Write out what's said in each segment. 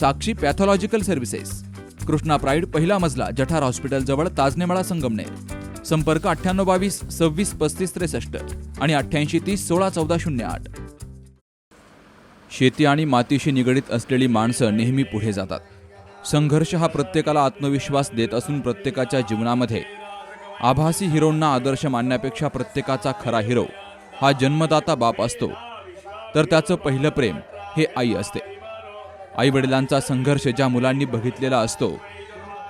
Sakshi pathological services Krishna pride पहिला मजला जठार हॉस्पिटलजवळ ताजनेमाळा संगमनेर. संपर्क अठ्ठ्याण्णव बावीस सव्वीस पस्तीस त्रेसष्ट आणि अठ्ठ्याऐंशी तीस सोळा चौदा शून्य आठ. शेती आणि मातीशी निगडीत असलेली माणसं नेहमी पुढे जातात. संघर्ष हा प्रत्येकाला आत्मविश्वास देत असून प्रत्येकाच्या जीवनामध्ये आभासी हिरोंना आदर्श मानण्यापेक्षा प्रत्येकाचा खरा हिरो हा जन्मदाता बाप असतो. तर त्याचं पहिलं प्रेम हे आई असते. आईवडिलांचा संघर्ष ज्या मुलांनी बघितलेला असतो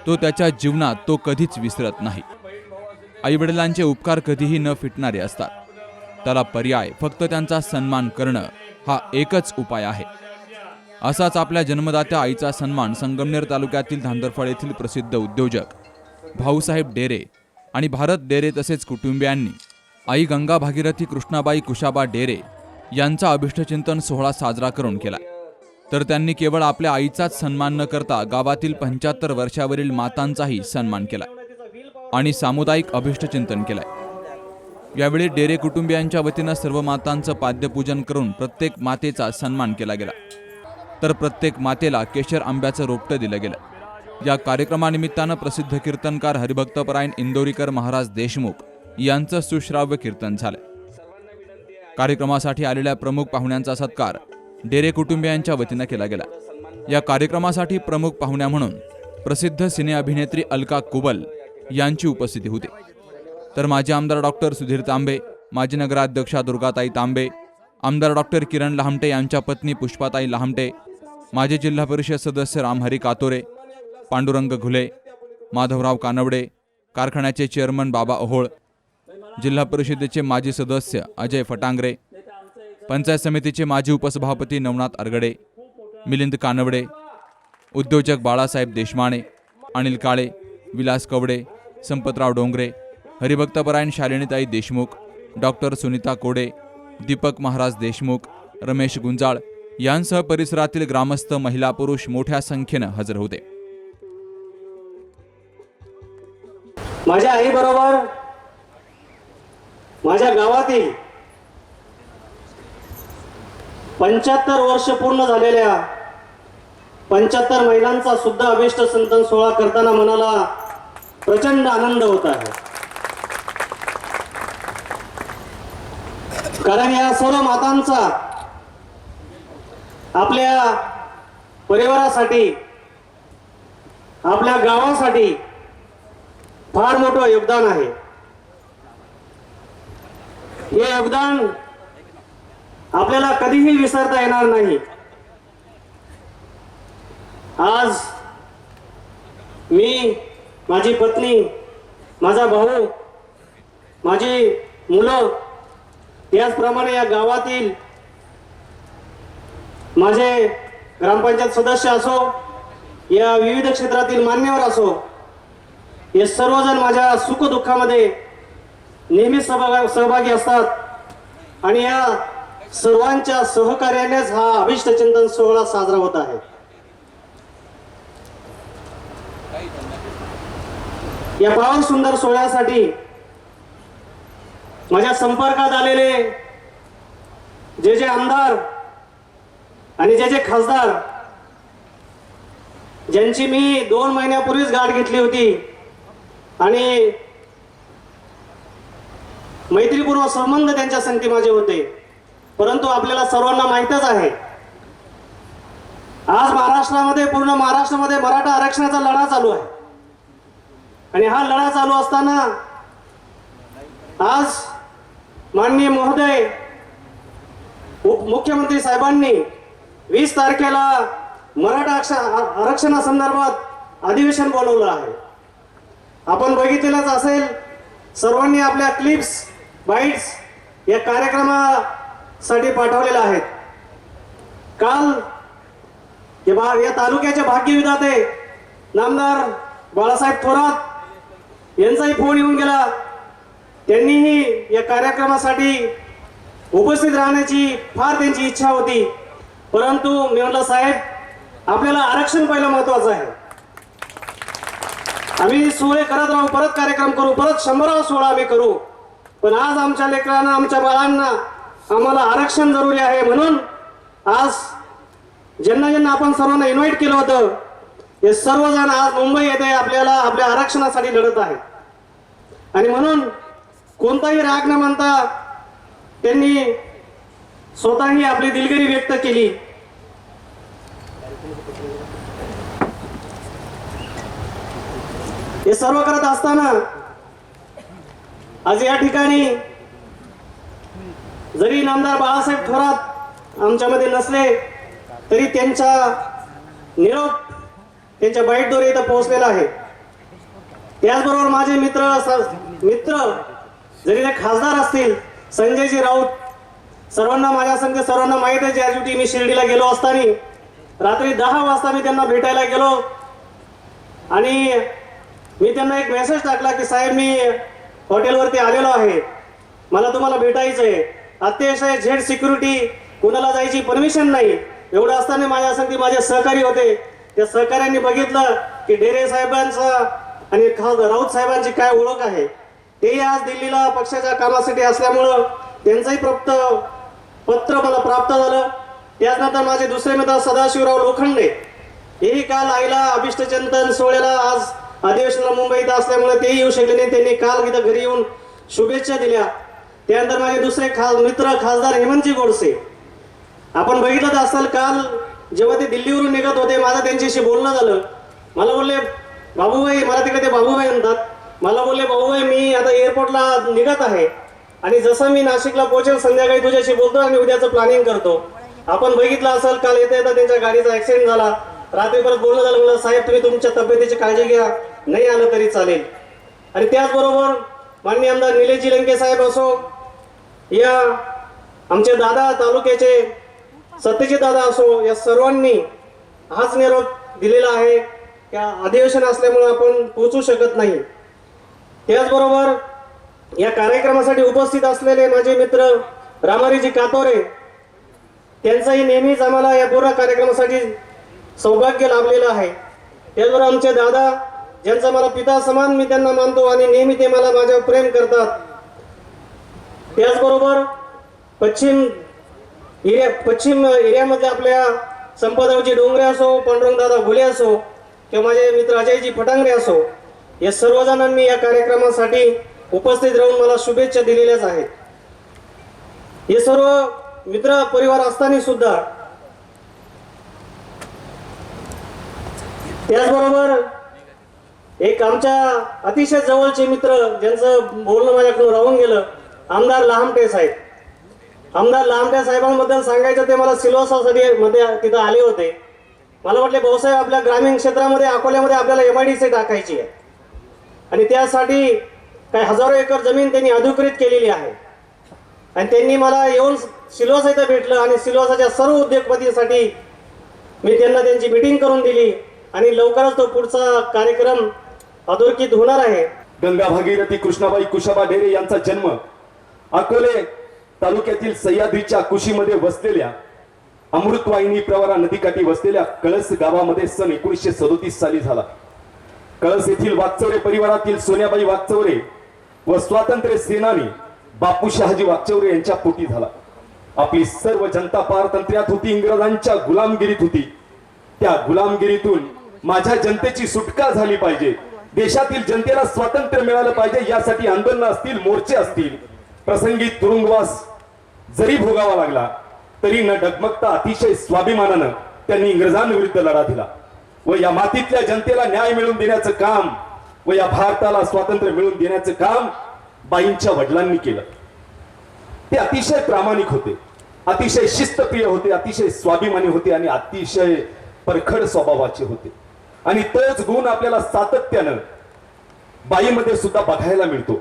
तो त्याच्या जीवनात तो कधीच विसरत नाही. आईवडिलांचे उपकार कधीही न फिटणारे असतात. त्याला पर्याय फक्त त्यांचा सन्मान करणं हा एकच उपाय आहे. असाच आपल्या जन्मदात्या आईचा सन्मान संगमनेर तालुक्यातील धांदरफळ येथील प्रसिद्ध उद्योजक भाऊसाहेब डेरे आणि भारत डेरे तसेच कुटुंबियांनी आई गंगा भागीरथी कृष्णाबाई कुशाबा डेरे यांचा अभिष्टचिंतन सोहळा साजरा करून केला. तर त्यांनी केवळ आपल्या आईचाच सन्मान न करता गावातील पंच्याहत्तर वर्षावरील मातांचाही सन्मान केला आणि सामुदायिक अभिष्टचिंतन केलंय. यावेळी डेरे कुटुंबियांच्या वतीनं सर्व मातांचं पाद्यपूजन करून प्रत्येक मातेचा सन्मान केला गेला. तर प्रत्येक मातेला केशर आंब्याचं रोपटं दिलं गेलं. या कार्यक्रमानिमित्तानं प्रसिद्ध कीर्तनकार हरिभक्तपरायण इंदोरीकर महाराज देशमुख यांचं सुश्राव्य कीर्तन झालं कार्यक्रमासाठी आलेल्या प्रमुख पाहुण्यांचा सत्कार डेरे कुटुंबियांच्या वतीनं केला गेला. या कार्यक्रमासाठी प्रमुख पाहुण्या म्हणून प्रसिद्ध सिने अभिनेत्री अलका कुबल यांची उपस्थिती होती. तर माजी आमदार डॉक्टर सुधीर तांबे माजी नगराध्यक्षा दुर्गाताई तांबे आमदार डॉक्टर किरण लहामटे यांच्या पत्नी पुष्पाताई लहामटे माजी जिल्हा परिषद सदस्य रामहरी कातोरे पांडुरंग घुले माधवराव कानवडे कारखान्याचे चेअरमन बाबा ओहोळ जिल्हा परिषदेचे माजी सदस्य अजय फटांगरे पंचायत समितीचे माजी उपसभापती नवनाथ अरगडे मिलिंद कानवडे उद्योजक बाळासाहेब देशमाने अनिल काळे विलास कवडे संपतराव डोंगरे हरिभक्तपरायण शालिनीताई देशमुख डॉक्टर सुनीता कोडे दीपक महाराज देशमुख रमेश गुंजाळ यांसह परिसरातील ग्रामस्थ महिला पुरुष मोठ्या संख्येनं हजर होते. माझ्या आईबरोबर माझ्या गावातील पंच्याहत्तर वर्ष पूर्ण झालेल्या पंच्याहत्तर महिलांचा सुद्धा अभिष्ट संतन सोहळा करताना मनाला प्रचंड आनंद होत आहे. कारण या सर्व मातांचा आपल्या परिवारासाठी आपल्या गावासाठी फार मोठं योगदान आहे. हे योगदान आपल्याला कधीही विसरता येणार नाही. आज मी माझी पत्नी माझा भाऊ माझी मुलं त्याचप्रमाणे या गावातील माझे ग्रामपंचायत सदस्य असो या विविध क्षेत्रातील मान्यवर असो हे सर्वजण माझ्या सुखदुःखामध्ये नेहमी सहभाग सहभागी असतात. आणि या सर्वांच्या सहकार्यानेच हा अभिष्ट चिंतन सोहळा साजरा होत आहे. या पावन सुंदर सोहळ्यासाठी माझ्या संपर्कात आलेले जे जे आमदार आणि जे जे खासदार ज्यांची मी दोन महिन्यापूर्वीच गाठ घेतली होती आणि मैत्रीपूर्व संबंध त्यांच्या संगती माझे होते. परंतु आपल्याला सर्वांना माहीतच आहे. आज महाराष्ट्रामध्ये पूर्ण महाराष्ट्रामध्ये मराठा आरक्षणाचा लढा चालू आहे. आणि हा लढा चालू असताना आज माननीय महोदय मुख्यमंत्री साहेबांनी वीस तारखेला मराठा आरक्षणासंदर्भात अधिवेशन बोलवलं आहे. आपण बघितलेलंच असेल सर्वांनी आपल्या क्लिप्स बाईट्स या साठी पाठवलेल्या आहेत काल हे बा या तालुक्याचे भाग्यविधाते नामदार बाळासाहेब थोरात यांचाही फोन येऊन गेला. त्यांनीही या कार्यक्रमासाठी उपस्थित राहण्याची फार त्यांची इच्छा होती. परंतु मी म्हटलं साहेब आपल्याला आरक्षण पहिलं महत्वाचं आहे. आम्ही सोहळे करत राहू परत कार्यक्रम करू परत शंभरावा सोहळा आम्ही करू. पण आज आमच्या लेकरांना आमच्या बाळांना आम्हाला आरक्षण जरुरी आहे म्हणून आज ज्यांना ज्यांना आपण सर्वांना इन्व्हाइट केलं होतं हे सर्वजण आज मुंबई येथे आपल्याला आपल्या आरक्षणासाठी लढत आहे. आणि म्हणून कोणताही राग न मानता त्यांनी स्वतःही आपली दिलगिरी व्यक्त केली. हे सर्व करत असताना आज या ठिकाणी जरी नामदार बाळासाहेब थोरात आमच्यामध्ये नसले तरी त्यांचा निरोप त्यांच्या बाईटद्वारे इथं पोहोचलेला आहे. त्याचबरोबर माझे मित्र स- मित्र जरी ते खासदार असतील संजयजी राऊत सर्वांना माझ्या संघ सर्वांना माहीत आहे ज्या दिवशी मी शिर्डीला गेलो असताना रात्री दहा वाजता मी त्यांना भेटायला गेलो. आणि मी त्यांना एक मेसेज टाकला की साहेब मी हॉटेलवरती आलेलो आहे. मला तुम्हाला भेटायचं आहे अतिशय झेड सिक्युरिटी कुणाला जायची परमिशन नाही. एवढं असताना माझ्या संगती माझे सहकारी होते. त्या सहकाऱ्यांनी बघितलं की डेरे साहेबांचा आणि खास राऊत साहेबांची काय ओळख आहे. तेही आज दिल्लीला पक्षाच्या कामासाठी असल्यामुळं त्यांचंही प्राप्त पत्र मला प्राप्त झालं. त्याचनंतर माझे दुसरे मित्र सदाशिवराव लोखंडे. हेही काल आईला अभिष्टचिंतन सोहळ्याला आज अधिवेशनाला मुंबईत असल्यामुळे तेही येऊ शकले नाही. त्यांनी काल इथं घरी येऊन शुभेच्छा दिल्या. त्यानंतर माझे दुसरे खास मित्र खासदार हेमंतजी गोडसे. आपण बघितलं असाल काल जेव्हा ते दिल्लीवरून निघत होते माझं त्यांच्याशी बोलणं झालं. मला बोलले बाबूभाई मला तिकडे ते बाबूभाई म्हणतात. मला बोलले बाबूभाई मी आता एअरपोर्टला निघत आहे आणि जसं मी नाशिकला पोहोचेल संध्याकाळी तुझ्याशी बोलतो आणि उद्याचं प्लॅनिंग करतो. आपण बघितलं असेल काल येता येता त्यांच्या गाडीचा ऍक्सिडेंट झाला. रात्री परत बोलणं झालं म्हणलं साहेब तुम्ही तुमच्या तब्येतीची काळजी घ्या. नाही आलं तरी चालेल. आणि त्याचबरोबर माननीय आमदार निलेशजी लंके साहेब असो या आमचे दादा तालुक्याचे सत्यजी दादा असो या सर्वांनी हाच निरोप दिलेला आहे. त्या अधिवेशन असल्यामुळे आपण पोचू शकत नाही. त्याचबरोबर या कार्यक्रमासाठी उपस्थित असलेले माझे मित्र रामारीजी कातोरे त्यांचाही नेहमीच आम्हाला या पूर्ण कार्यक्रमासाठी सौभाग्य लाभलेलं आहे. त्याचबरोबर आमचे दादा ज्यांचा मला पिता समान मी त्यांना मानतो आणि नेहमी ते मला माझ्यावर प्रेम करतात. त्याचबरोबर पश्चिम एरिया पश्चिम एरियामध्ये आपल्या संपदावजी डोंगरे असो पांडुरंगदादा घुले असो किंवा माझे मित्र अजयजी फटांगरे असो या सर्वजणांनी या कार्यक्रमासाठी उपस्थित राहून मला शुभेच्छा दिलेल्याच आहेत. हे सर्व मित्र परिवार असताना सुद्धा त्याचबरोबर एक आमच्या अतिशय जवळचे मित्र ज्यांचं बोलणं माझ्याकडून राहून गेलं आमदार लहामटे साहेब. आमदार लहामटे साहेबांबद्दल सांगायचं ते मला सिल्वासासाठी मध्ये तिथं आले होते. मला वाटले भाऊसाहेब आपल्या ग्रामीण क्षेत्रामध्ये अकोल्यामध्ये आपल्याला एम आय डी सी टाकायची आहे. आणि त्यासाठी काही हजारो एकर जमीन त्यांनी अधिकृत केलेली आहे. आणि त्यांनी मला येऊन सिलोसा इथं भेटलं आणि सिलोसाच्या सर्व उद्योगपतीसाठी मी त्यांना त्यांची मीटिंग करून दिली. आणि लवकरच तो पुढचा कार्यक्रम अधोरेखित होणार आहे. गंगा भागीरथी कृष्णाबाई कुशाबा ढेरे यांचा जन्म अकोले तालुक्यातील सह्याद्रीच्या कुशीमध्ये वसलेल्या अमृतवाहिनी प्रवरा नदीकाठी वसलेल्या कळस गावामध्ये सन एकोणीसशे सदोतीस साली झाला. कळस येथील वागचौरे परिवारातील सोन्याबाई वागचौरे व स्वातंत्र्य सेनानी बापू शहाजी वागचौरे यांच्या पोटी झाला. आपली सर्व जनता पारतंत्र्यात होती इंग्रजांच्या गुलामगिरीत होती. त्या गुलामगिरीतून माझ्या जनतेची सुटका झाली पाहिजे. देशातील जनतेला स्वातंत्र्य मिळालं पाहिजे यासाठी आंदोलन असतील मोर्चे असतील. प्रसंगी तुरुंगवास जरी भोगावा लागला तरी न डगमगता अतिशय स्वाभिमानानं त्यांनी इंग्रजांविरुद्ध लढा दिला. व या मातीतल्या जनतेला न्याय मिळवून देण्याचं काम व या भारताला स्वातंत्र्य मिळवून देण्याचं काम बाईंच्या वडिलांनी केलं. ते अतिशय प्रामाणिक होते अतिशय शिस्तप्रिय होते अतिशय स्वाभिमानी होते आणि अतिशय परखड स्वभावाचे होते. आणि तोच गुण आपल्याला सातत्यानं बाईमध्ये सुद्धा बघायला मिळतो.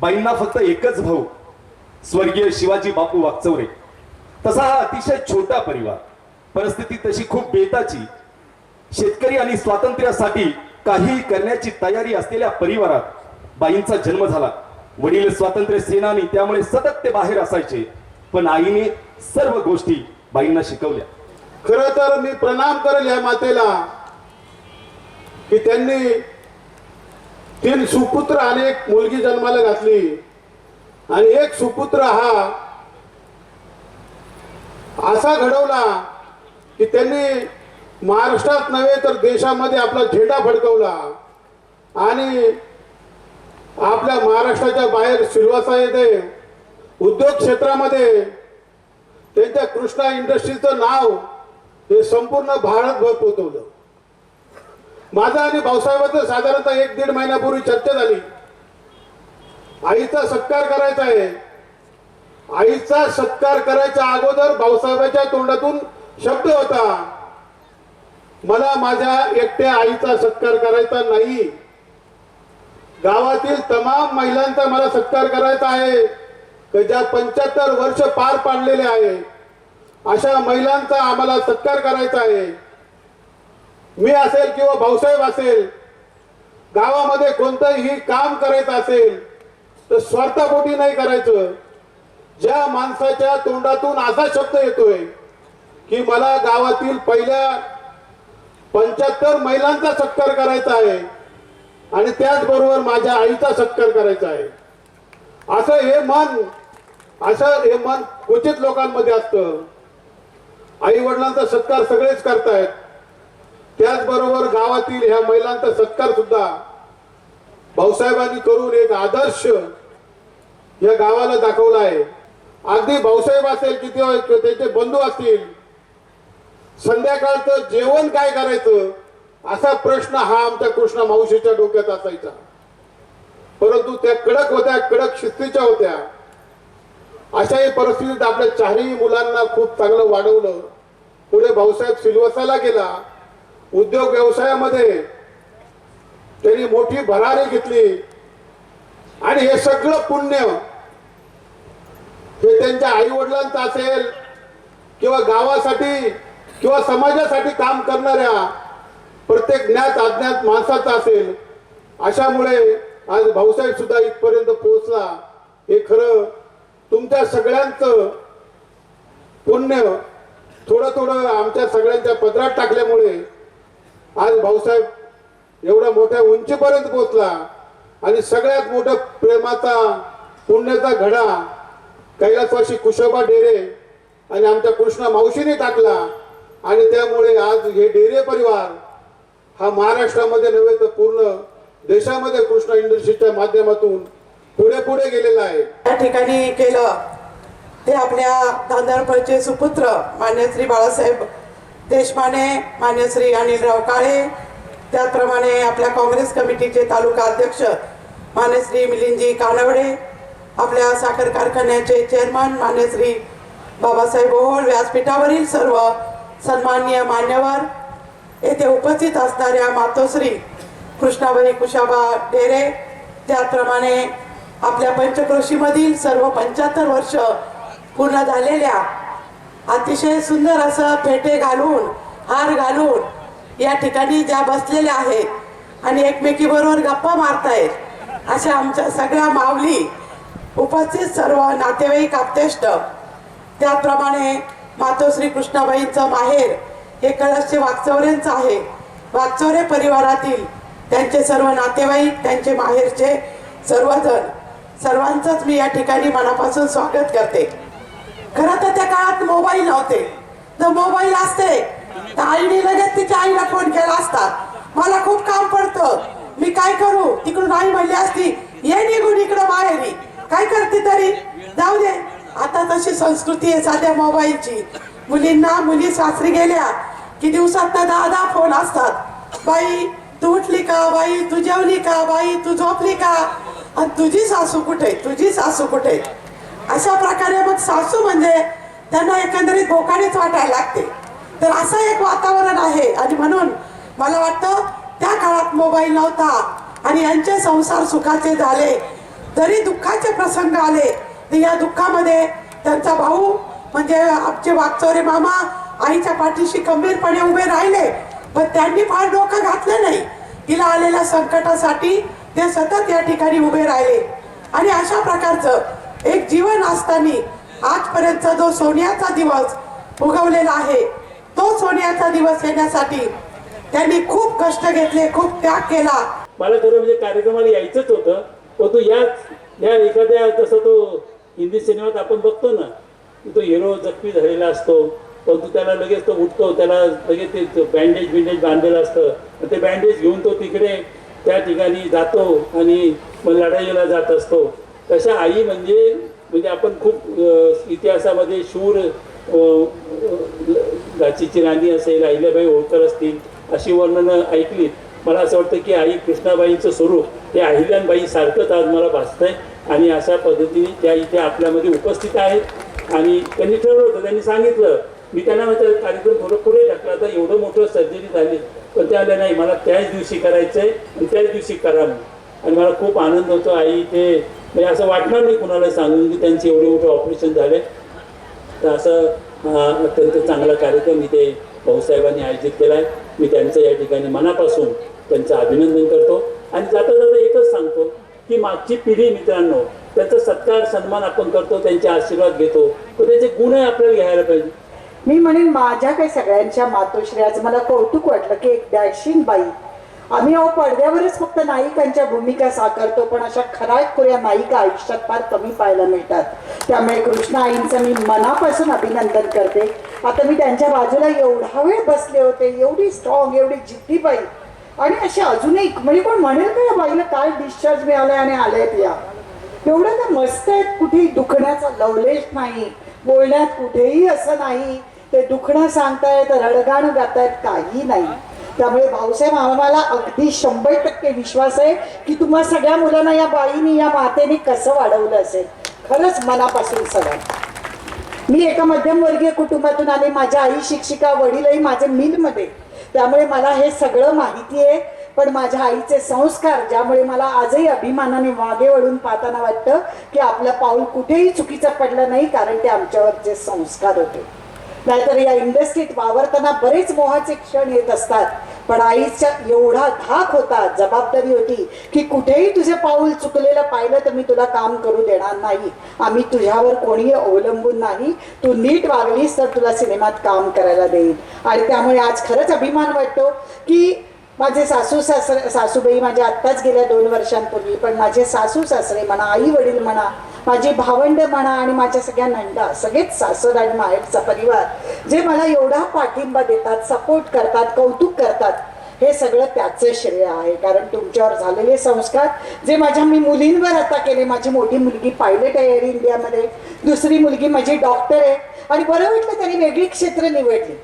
बाईंना फक्त एकच भाऊ स्वर्गीय शिवाजी बापू वागचौरे तसा हा अतिशय छोटा परिवार. परिस्थिती तशी खूप बेताची. शेतकरी आणि स्वातंत्र्यासाठी काही करण्याची तयारी असलेल्या परिवारात बाईंचा जन्म झाला. वडील स्वातंत्र्य सेनानी त्यामुळे सतत ते बाहेर असायचे. पण आईने सर्व गोष्टी बाईंना शिकवल्या. खर तर मी प्रणाम करेल या मातेला की त्यांनी तीन सुपुत्र आणि एक मुलगी जन्माला घातली. आणि एक सुपुत्र हा असा घडवला की त्यांनी महाराष्ट्रात नव्हे तर देशामध्ये आपला झेंडा फडकवला. आणि आपल्या महाराष्ट्राच्या बाहेर सिल्वासा येथे उद्योग क्षेत्रामध्ये त्यांच्या कृष्णा इंडस्ट्रीचं नाव हे संपूर्ण भारतभर पोचवलं माझा आणि भाऊसाहेबाचं साधारणतः एक दीड महिन्यापूर्वी चर्चा झाली. आईचा सत्कार करायचा आहे. आईचा सत्कार करायच्या अगोदर भाऊसाहेबांच्या तोंडातून शब्द होता. मला माझ्या एकट्या आईचा सत्कार करायचा नाही. गावातील तमाम महिलांचा मला सत्कार करायचा आहे. की ज्या पंच्याहत्तर वर्ष पार पाडलेले आहे. अशा महिलांचा आम्हाला सत्कार करायचा आहे. मी असेल किंवा भाऊसाहेब असेल गावामध्ये कोणतंही काम करायचं असेल तर स्वार्थापोटी नाही करायचं. ज्या माणसाच्या तोंडातून असा शब्द येतोय की मला गावातील पहिल्या पंच्याहत्तर महिलांचा सत्कार करायचा आहे आणि त्याचबरोबर माझ्या आईचा सत्कार करायचा आहे. असं हे मन असं हे मन क्वचित लोकांमध्ये असतं. आई वडिलांचा सत्कार सगळेच करतायत. त्याचबरोबर गावातील ह्या महिलांचा सत्कार सुद्धा भाऊसाहेबांनी करून एक आदर्श या गावाला दाखवलं आहे. अगदी भाऊसाहेब असेल किती त्याचे बंधू असतील संध्याकाळचं जेवण काय करायचं असा प्रश्न हा आमच्या कृष्णा मावशीच्या डोक्यात असायचा. परंतु त्या कडक होत्या कडक शिस्तीच्या होत्या. अशाही परिस्थितीत आपल्या चारही मुलांना खूप चांगलं वाढवलं. पुढे भाऊसाहेब सिलवसाला गेला. उद्योग व्यवसायामध्ये त्यांनी मोठी भरारी घेतली. आणि हे सगळं पुण्य हे त्यांच्या आई वडिलांचं असेल किंवा गावासाठी किंवा समाजासाठी काम करणाऱ्या प्रत्येक ज्ञात अज्ञात माणसाचा असेल अशामुळे आज भाऊसाहेब सुद्धा इथपर्यंत पोहोचला. हे खरं तुमच्या सगळ्यांचं पुण्य थोडं थोडं आमच्या सगळ्यांच्या पदरात टाकल्यामुळे आज भाऊसाहेब एवढ्या मोठ्या उंचीपर्यंत पोहोचला. आणि सगळ्यात मोठं प्रेमाचा पुण्याचा घडा कैलासवाशी कुशोबा डेरे आणि आमच्या कृष्णा मावशीने टाकला. आणि त्यामुळे आज हे डेरे परिवार हा महाराष्ट्रामध्ये नव्हे तर पूर्ण देशामध्ये कृष्णा इंडस्ट्रीच्या माध्यमातून पुढे पुढे गेलेला आहे. त्या ठिकाणी केलं. ते आपल्या धांदरपळचे सुपुत्र मान्य श्री बाळासाहेब देशमाने मान्य श्री अनिलराव काळे त्याचप्रमाणे आपल्या काँग्रेस कमिटीचे तालुका अध्यक्ष मान्य श्री मिलिंदजी कानवडे आपल्या साखर कारखान्याचे चेअरमन मान्य श्री बाबासाहेब ओहोळ व्यासपीठावरील सर्व सन्माननीय मान्यवर येथे उपस्थित असणाऱ्या मातोश्री कृष्णाबाई कुशाबा डेरे त्याचप्रमाणे आपल्या पंचक्रोशीमधील सर्व पंच्याहत्तर वर्ष पूर्ण झालेल्या अतिशय सुंदर असं फेटे घालून हार घालून या ठिकाणी ज्या बसलेल्या आहेत आणि एकमेकीबरोबर गप्पा मारतायत अशा आमच्या सगळ्या माऊली उपस्थित सर्व नातेवाईक आप्तेष्ट. त्याचप्रमाणे मातोश्री कृष्णाबाईंचं माहेर हे कळसचे वागचौऱ्यांचं आहे. वागचौरे परिवारातील त्यांचे सर्व नातेवाईक त्यांचे माहेरचे सर्वजण सर्वांचंच मी या ठिकाणी मनापासून स्वागत करते. खरं तर त्या काळात मोबाईल नव्हते. तर मोबाईल असते. तर आईने लगेच तिच्या आईला फोन केला असता. मला खूप काम पडतं. मी काय करू? तिकडून आई म्हणली असती ये निघून इकडं माहेरी. काय करते तरी? जाऊ दे. आता तशी संस्कृती आहे साध्या मोबाईलची. मुलींना मुली सासरी गेल्या की दिवसात दहा दहा फोन असतात. बाई तू उठली का? बाई तू जेवली का? बाई तू झोपली का? आणि तुझी सासू कुठे? तुझी सासू कुठे? अशा प्रकारे मग सासू म्हणजे त्यांना एकंदरीत भोकाडीच वाटायला लागते. तर असं एक वातावरण आहे. आणि म्हणून मला वाटतं त्या काळात मोबाईल नव्हता. आणि यांचे संसार सुखाचे झाले. जरी दुःखाचे प्रसंग आले तर या दुःखामध्ये त्यांचा भाऊ म्हणजे आमचे वागचोरे मामा आईच्या पाठीशी गंभीरपणे उभे राहिले. पण त्यांनी फार डोकं घातलं नाही. तिला आलेल्या संकटासाठी ते सतत या ठिकाणी उभे राहिले. आणि अशा प्रकारचं एक जीवन असताना आजपर्यंतचा जो सोन्याचा दिवस उगवलेला आहे तो सोन्याचा दिवस येण्यासाठी त्यांनी खूप कष्ट घेतले खूप त्याग केला. मला खरं म्हणजे कार्यक्रमाला यायचंच होतं पण तू याच या एखाद्या जसं तो हिंदी सिनेमात आपण बघतो ना तो हिरो जखमी झालेला असतो परंतु त्याला लगेच तो उठतो त्याला लगेच ते बँडेज बिंडेज बांधलेलं असतं ते बँडेज घेऊन तो तिकडे त्या ठिकाणी जातो आणि मग लढाईला जात असतो. तशा आई म्हणजे म्हणजे आपण खूप इतिहासामध्ये शूर अ, राणी असेल अहिल्याबाई होळकर असतील अशी वर्णनं ऐकलीत. मला असं वाटतं की आई कृष्णाबाईंचं स्वरूप हे अहिल्याबाई सारखंच आज मला भासतंय आणि अशा पद्धतीने त्या इथे आपल्यामध्ये उपस्थित आहेत. आणि त्यांनी ठरवलं होतं त्यांनी सांगितलं. मी त्यांना म्हटलं कार्यक्रम थोडं पुढे टाकला आता एवढं मोठं सर्जरी झाली. पण त्या आल्या नाही मला त्याच दिवशी करायचं आहे आणि त्याच दिवशी करा आणि मला खूप आनंद होतो आई ते म्हणजे असं वाटणार नाही कुणाला सांगून की त्यांचे एवढे मोठे ऑपरेशन झाले. तर असं अत्यंत चांगला कार्यक्रम इथे भाऊसाहेबांनी आयोजित केला आहे मी त्यांचं या ठिकाणी मनापासून त्यांचं अभिनंदन करतो. आणि जाता जाता एकच सांगतो की मागची पिढी मित्रांनो त्यांचा सत्कार सन्मान आपण करतो त्यांचे आशीर्वाद घेतो. तर त्याचे गुणही आपल्याला घ्यायला पाहिजे. मी म्हणेन माझ्या काही सगळ्यांच्या मातोश्री आज मला कौतुक वाटलं की एक डॅशिंग बाई आम्ही अहो पडद्यावरच फक्त नायिकांच्या भूमिका साकारतो पण अशा खऱ्या नायिका आयुष्यात फार कमी पाहायला मिळतात. त्यामुळे कृष्णा आईंचं मी मनापासून अभिनंदन करते. आता मी त्यांच्या बाजूला एवढा वेळ बसले होते एवढी स्ट्रॉंग एवढी जिद्दी बाई आणि अशी अजूनही म्हणजे कोण म्हणेल का या बाईला काय डिस्चार्ज मिळालाय आणि आल्यात या? एवढं तर मस्त आहेत कुठेही दुखण्याचा लवलेश नाही. बोलण्यात कुठेही असं नाही. ते दुखणं सांगतायत रडगाणं गातायत काही नाही. त्यामुळे भाऊसाहेब आम्हाला अगदी शंभर टक्के विश्वास आहे की तुम्हा सगळ्या मुलांना या बाईनी या मातेने कसं वाढवलं असेल. खरंच मनापासून सगळं. मी एका मध्यमवर्गीय कुटुंबातून आले माझ्या आई शिक्षिका वडीलही माझे मिलमध्ये. त्यामुळे मला हे सगळं माहिती आहे. पण माझ्या आईचे संस्कार ज्यामुळे मला आजही अभिमानाने मागे वळून पाहताना वाटतं की आपलं पाऊल कुठेही चुकीचं पडलं नाही कारण ते आमच्यावरचे संस्कार होते. नाहीतर या इंडस्ट्रीत वावरताना बरेच मोहाचे क्षण येत असतात. पण आईचा एवढा धाक होता जबाबदारी होती की कुठेही तुझे पाऊल चुकलेलं पाहिलं तर मी तुला काम करू देणार नाही. आम्ही तुझ्यावर कोणीही अवलंबून नाही. तू नीट वागलीस तर तुला सिनेमात काम करायला देईल आणि त्यामुळे आज खरंच अभिमान वाटतो की माझे सासू सासरे सासूबाई माझ्या आत्ताच गेल्या दोन वर्षांपूर्वी पण माझे सासू सासरे म्हणा आई वडील म्हणा माझी भावंड म्हणा आणि माझ्या सगळ्या नंदा सगळेच सासर आणि माहेरचा परिवार जे मला एवढा पाठिंबा देतात सपोर्ट करतात कौतुक करतात हे सगळं त्याचं श्रेय आहे. कारण तुमच्यावर झालेले संस्कार जे माझ्या मी मुलींवर आता केले माझी मोठी मुलगी पायलट आहे एअर इंडियामध्ये दुसरी मुलगी माझी डॉक्टर आहे आणि बरं वाटलं त्यांनी वेगळी क्षेत्र निवडली.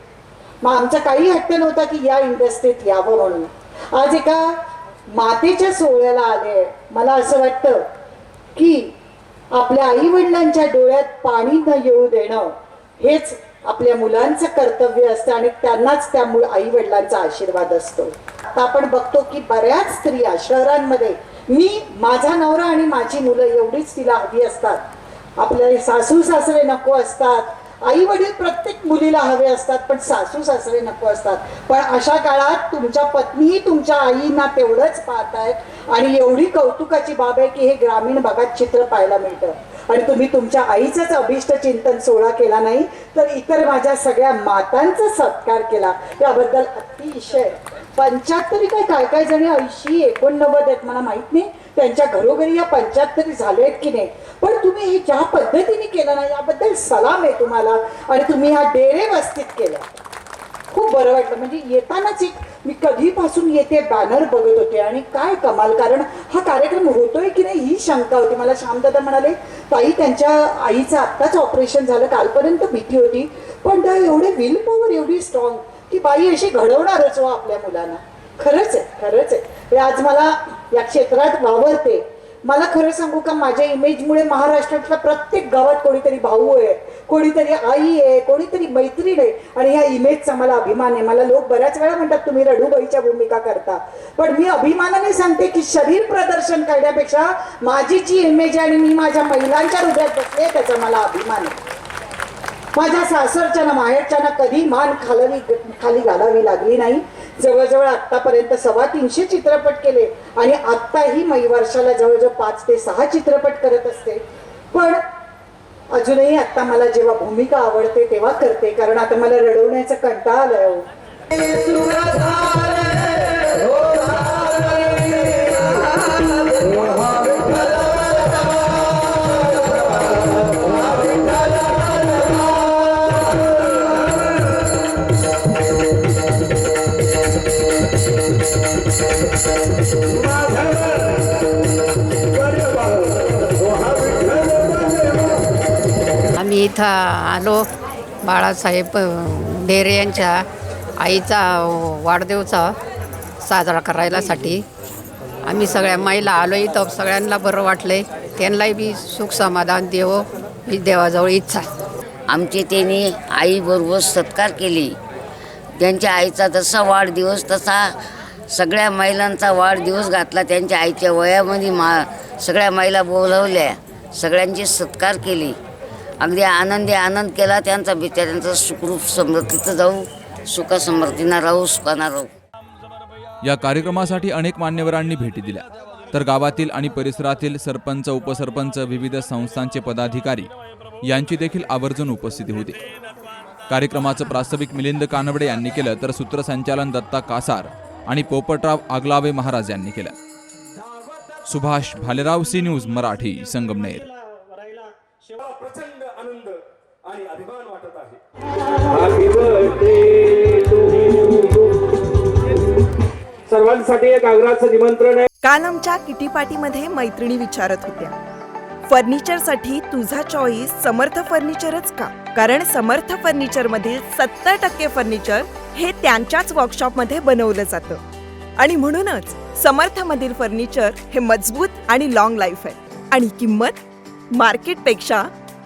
मग आमचा काही हट्ट नव्हता की या इंडस्ट्रीत यावं म्हणून. आज एका मातेच्या सोहळ्याला आले मला असं वाटतं की आपल्या आई वडिलांच्या डोळ्यात पाणी न येऊ देणं हेच आपल्या मुलांचं कर्तव्य असतं आणि त्यांनाच त्या आई वडिलांचा आशीर्वाद असतो. आता आपण बघतो की बऱ्याच स्त्रिया शहरांमध्ये मी माझा नवरा आणि माझी मुलं एवढीच तिला हवी असतात. आपले सासू सासरे नको असतात. आई वडील प्रत्येक मुलीला हवे असतात पण सासू सासरे नको असतात. पण अशा काळात तुमच्या पत्नीही तुमच्या आईना तेवढंच पाहतायत आणि एवढी कौतुकाची बाब आहे की हे ग्रामीण भागात चित्र पाहायला मिळतं. आणि तुम्ही तुमच्या आईचंच अभिष्ट चिंतन सोहळा केला नाही तर इतर माझ्या सगळ्या मातांचा सत्कार केला. त्याबद्दल अतिशय पंच्याहत्तरी काय काय काय जणी ऐंशी एकोणनव्वद आहेत मला माहीत नाही. त्यांच्या घरोघरी या पंच्याहत्तरी झाले आहेत की नाही? पण तुम्ही हे ज्या पद्धतीने केलं ना याबद्दल सलाम आहे तुम्हाला. आणि तुम्ही ह्या डेरे वस्तीत केल्या खूप बरं वाटलं. म्हणजे येतानाच एक मी कधीपासून येते बॅनर बघत होते आणि काय कमाल. कारण हा कार्यक्रम होतोय की नाही ही शंका होती. मला श्यामदादा म्हणाले ताई त्यांच्या आईचं आत्ताच ऑपरेशन झालं. कालपर्यंत भीती होती. पण त्या एवढे विल पॉवर एवढी स्ट्रॉंग की बाई अशी घडवणारच हो आपल्या मुलांना. खरंच आहे खरंच आहे. आज मला या क्षेत्रात वावरते. मला खरं सांगू का माझ्या इमेजमुळे महाराष्ट्रातल्या प्रत्येक गावात कोणीतरी भाऊ आहे कोणीतरी आई आहे कोणीतरी मैत्रीण आहे. आणि ह्या इमेजचा मला अभिमान आहे. मला लोक बऱ्याच वेळा म्हणतात तुम्ही रडूबाईच्या भूमिका करता. पण मी अभिमानाने सांगते की शरीर प्रदर्शन करण्यापेक्षा माझी जी इमेज आहे आणि मी माझ्या महिलांच्या हृदयात बसले त्याचा मला अभिमान आहे. माझ्या सासरच्या ना माहेरच्या ना कधी मान खालवी खाली घालावी लागली नाही. जवळजवळ आत्तापर्यंत सव्वा तीनशे चित्रपट केले आणि आत्ताही मी वर्षाला जवळजवळ पाच ते सहा चित्रपट करत असते. पण अजूनही आत्ता मला जेव्हा भूमिका आवडते तेव्हा करते कारण आता मला रडवण्याचा कंटाळा आलाय हो. इथं आलो. बाळासाहेब ढेरे डेरे यांच्या आईचा वाढदिवसा साजरा करायलासाठी. आम्ही सगळ्या महिला आलो इथं. सगळ्यांना बरं वाटलंय. त्यांनाही बी सुख समाधान देवो. ही देवाजवळ इच्छा आमची त्यांनी आईबरोबर सत्कार केली. त्यांच्या आईचा जसा वाढदिवस तसा सगळ्या महिलांचा वाढदिवस घातला. त्यांच्या आईच्या वयामध्ये मा सगळ्या महिला बोलवल्या. सगळ्यांची सत्कार केली. अगदी आनंदी आनंद केला त्यांचा बिचाऱ्यांचा सुखरूप समृद्धीचं जाऊ सुखसमृद्धीनं राहू सुखानं राहू. या कार्यक्रमासाठी अनेक मान्यवरांनी भेटी दिल्या. तर गावातील आणि परिसरातील सरपंच उपसरपंच विविध संस्थांचे पदाधिकारी यांची देखील आवर्जून उपस्थिती होती. कार्यक्रमाचं प्रास्ताविक मिलिंद कानवडे यांनी केलं तर सूत्रसंचालन दत्ता कासार आणि पोपटराव आगलावे महाराज यांनी केलं. Subhash Bhalerao C news Marathi Sangamner. आणि अभिमान वाटत आहे. सर्वांसाठी एक आग्रहाचं निमंत्रण आहे. काल आमच्या किटी पार्टीमध्ये मैत्रिणी विचारत होत्या फर्निचरसाठी तुझा चॉईस समर्थ फर्निचरच का? कारण समर्थ फर्निचर मधील सत्तर टक्के फर्निचर हे त्यांच्याच वर्कशॉपमध्ये बनवलं जातं. आणि म्हणूनच समर्थ मधील फर्निचर हे मजबूत आणि लॉंग लाईफ आहे. आणि किंमत मार्केटपेक्षा